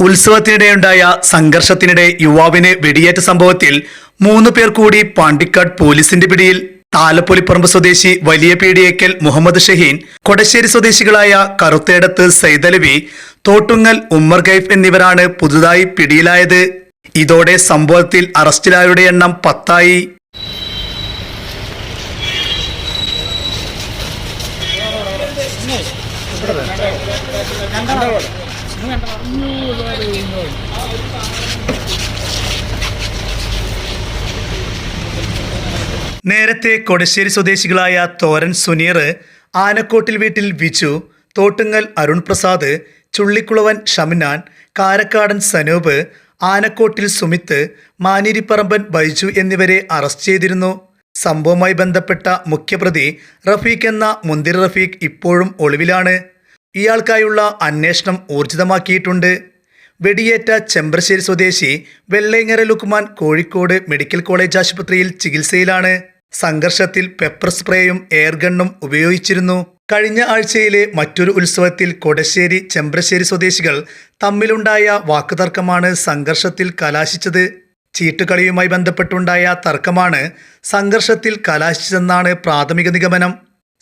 ഉത്സവത്തിനിടെയുണ്ടായ സംഘർഷത്തിനിടെ യുവാവിനെ വെടിയേറ്റ സംഭവത്തിൽ മൂന്ന് പേർ കൂടി പാണ്ടിക്കാട് പോലീസിന്റെ പിടിയിൽ താലപ്പൊലിപ്പറമ്പ് സ്വദേശി വലിയ പീടിയേക്കൽ മുഹമ്മദ് ഷഹീൻ കൊടശ്ശേരി സ്വദേശികളായ കറുത്തേടത്ത് സൈദലവി തോട്ടുങ്ങൽ ഉമ്മർ ഗൈഫ് എന്നിവരാണ് പുതുതായി പിടിയിലായത്. ഇതോടെ സംഭവത്തിൽ അറസ്റ്റിലായവരുടെ എണ്ണം പത്തായി. നേരത്തെ കൊടശ്ശേരി സ്വദേശികളായ തോരൻ സുനീർ ആനക്കോട്ടിൽ വീട്ടിൽ വിജു തോട്ടുങ്ങൽ അരുൺ പ്രസാദ് ചുള്ളിക്കുളവൻ ഷമിനാൻ കാരക്കാടൻ സനൂപ് ആനക്കോട്ടിൽ സുമിത്ത് മാനിരിപ്പറമ്പൻ ബൈജു എന്നിവരെ അറസ്റ്റ് ചെയ്തിരുന്നു. സംഭവവുമായി ബന്ധപ്പെട്ട മുഖ്യപ്രതി റഫീഖ് എന്ന മുന്തിർ റഫീഖ് ഇപ്പോഴും ഒളിവിലാണ്. ഇയാൾക്കായുള്ള അന്വേഷണം ഊർജിതമാക്കിയിട്ടുണ്ട്. വെടിയേറ്റ ചെമ്പ്രശ്ശേരി സ്വദേശി വെള്ളേങ്ങര ലുക്മാൻ കോഴിക്കോട് മെഡിക്കൽ കോളേജ് ആശുപത്രിയിൽ ചികിത്സയിലാണ്. സംഘർഷത്തിൽ പെപ്പർ സ്പ്രേയും എയർഗണ്ണും ഉപയോഗിച്ചിരുന്നു. കഴിഞ്ഞ ആഴ്ചയിലെ മറ്റൊരു ഉത്സവത്തിൽ കൊടശ്ശേരി ചെമ്പ്രശ്ശേരി സ്വദേശികൾ തമ്മിലുണ്ടായ വാക്കുതർക്കമാണ് സംഘർഷത്തിൽ കലാശിച്ചത്. ചീട്ടുകളിയുമായി ബന്ധപ്പെട്ടുണ്ടായ തർക്കമാണ് സംഘർഷത്തിൽ കലാശിച്ചതെന്നാണ് പ്രാഥമിക നിഗമനം.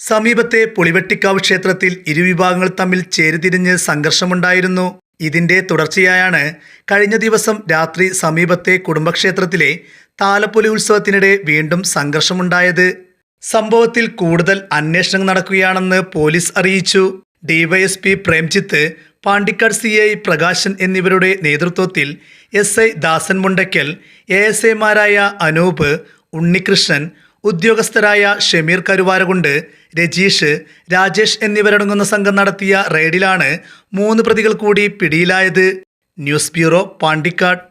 സമീപത്തെ പുളിവെട്ടിക്കാവ് ക്ഷേത്രത്തിൽ ഇരുവിഭാഗങ്ങൾ തമ്മിൽ ചേരിതിരിഞ്ഞ് സംഘർഷമുണ്ടായിരുന്നു. ഇതിന്റെ തുടർച്ചയായാണ് കഴിഞ്ഞ ദിവസം രാത്രി സമീപത്തെ കുടുംബക്ഷേത്രത്തിലെ താലപ്പൊലി ഉത്സവത്തിനിടെ വീണ്ടും സംഘർഷമുണ്ടായത്. സംഭവത്തിൽ കൂടുതൽ അന്വേഷണം നടക്കുകയാണെന്ന് പോലീസ് അറിയിച്ചു. DYSP Premjith Pandikkad C I Prakashan എന്നിവരുടെ നേതൃത്വത്തിൽ S I Dasan Mundakkal A S ഐമാരായ അനൂപ് ഉണ്ണികൃഷ്ണൻ ഉദ്യോഗസ്ഥരായ ഷമീർ കരുവാരകുണ്ട് രജീഷ് രാജേഷ് എന്നിവരടങ്ങുന്ന സംഘം നടത്തിയ റെയ്ഡിലാണ് മൂന്ന് പ്രതികൾ കൂടി പിടിയിലായത്. News bureau Pandikkad.